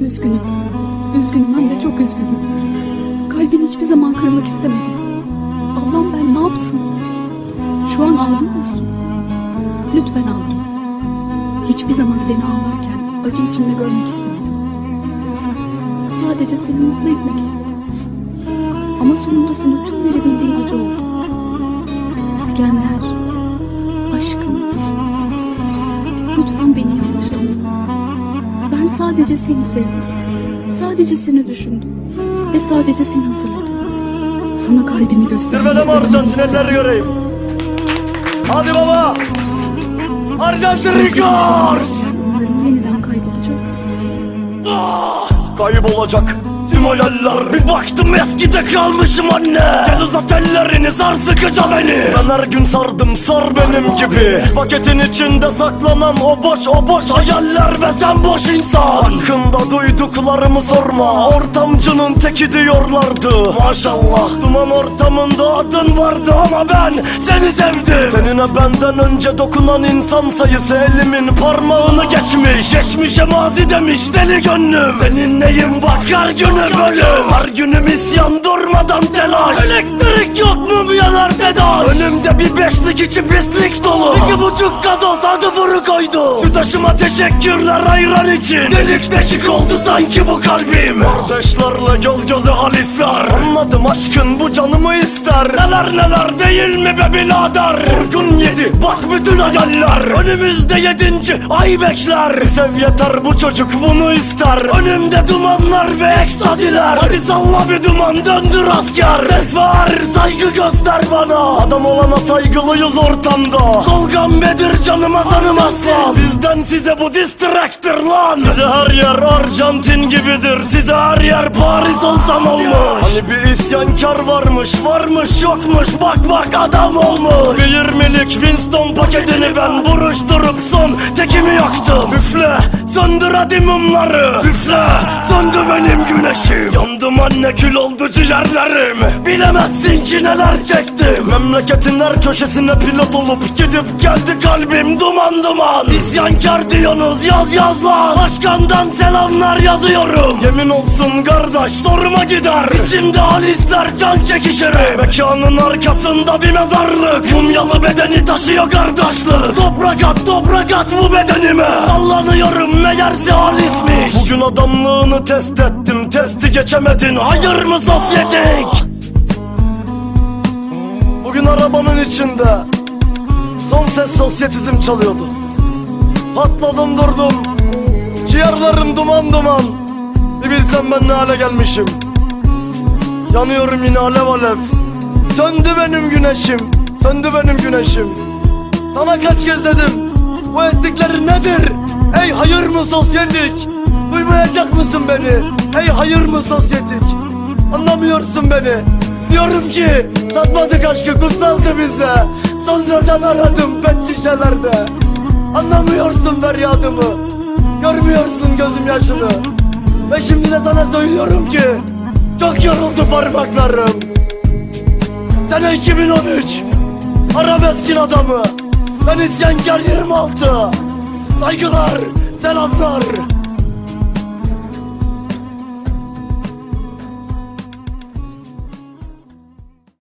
Üzgünüm. Üzgünüm hem de çok üzgünüm. Kalbini hiçbir zaman kırmak istemedim. Allah'ım ben ne yaptım? Şu an ağlıyor musun? Lütfen ağlama. Hiçbir zaman seni ağlarken acı içinde görmek istemedim. Sadece seni mutlu etmek istedim. Ama sonunda sana tüm verebildiğim acı oldu. İskender, sadece seni sevdim. Sadece seni düşündüm. Ve sadece seni hatırladım. Sana kalbimi gösterdim. Zirvede mi Arjantin elleri göreyim? Hadi baba! Arjantin Records! Yeniden kaybolacak. Kaybolacak tüm hayaller Bir baktım eskide kalmışım anne uzat ellerini sar sıkıca beni. Ben her gün sardım sar benim gibi. Paketin içinde saklanan o boş o boş hayaller Ve sen boş insan. Hakkında duyduklarımı sorma Ortamcının teki diyorlardı. Maşallah duman ortamında adın vardı ama ben seni sevdim. Tenine benden önce dokunan insan sayısı elimin parmağını geçmiş. Geçmişe mazi demiş deli gönlüm. Senin neyin bak her günü bölüm. Her günüm isyan durmadan telaş. Elektrik yok mu yanar tedaş Önümde bir beşlik içi pislik dolu. İki buçuk gazoz adı vuru koydu. Sütaşıma teşekkürler ayran için. Delik deşik oldu sanki bu kalbim. Kardeşlerle göz göze halisler. Anladım aşkın bu canımı ister. Neler neler değil mi be birader? Vurgun yedi bak bütün hayaller. Önümüzde yedinci ay bekler. Sev yeter bu çocuk bunu ister. Önümde dumanlar ve ekstaziler. Hadi salla bir duman döndür asker. Ses var saygı göster bana. Adam olana saygılıyız ortamda. Tolgam Bedir canıma sanım aslan Bizden size bu distraktır lan. Bize her yer Arjantin gibidir. Size her yer Paris olsam olmuş. Hani bir isyankar varmış varmış yokmuş. Bak bak adam olmuş. Bir yirmilik Winston paketini ben buruşturup son tekimi yaktım. Üfle. Söndür hadi mumları. Üfle. Söndü benim güneşim. Yandım anne kül oldu ciğerlerim. Bilemezsin ki neler çektim. Memleketin her köşesine pilot olup Gidip geldi kalbim duman duman. İsyankar diyorsunuz yaz yaz lan. Başkandan selamlar yazıyorum. Yemin olsun kardeş sorma gider? İçimde halisler can çekişirim Mekanın arkasında bir mezarlık. Mumyalı bedeni taşıyor kardeşlik. Toprak at toprak at bu bedenime. Sallanıyorum meğerse halismiş Bugün adamlığını test ettim Testi geçemedin. Hayır mı sosyetik Bugün arabanın içinde Son ses sosyetizm çalıyordu. Patladım durdum. Ciğerlerim duman duman. Bir bilsem ben ne hale gelmişim Yanıyorum yine alev alev. Söndü benim güneşim Söndü benim güneşim. Sana kaç kez dedim Bu ettikleri nedir? Ey hayır mı sosyetik? Duymayacak mısın beni? Ey hayır mı sosyetik? Anlamıyorsun beni. Diyorum ki satmadık aşkı kutsaldı bizde. Sonradan aradım pet şişelerde. Anlamıyorsun feryadımı. Görmüyorsun gözüm yaşını. Ve şimdi de sana söylüyorum ki Çok yoruldu parmaklarım. Sene 2013 Arabeskin adamı. Ben isyankar 26 Saygılar, selamlar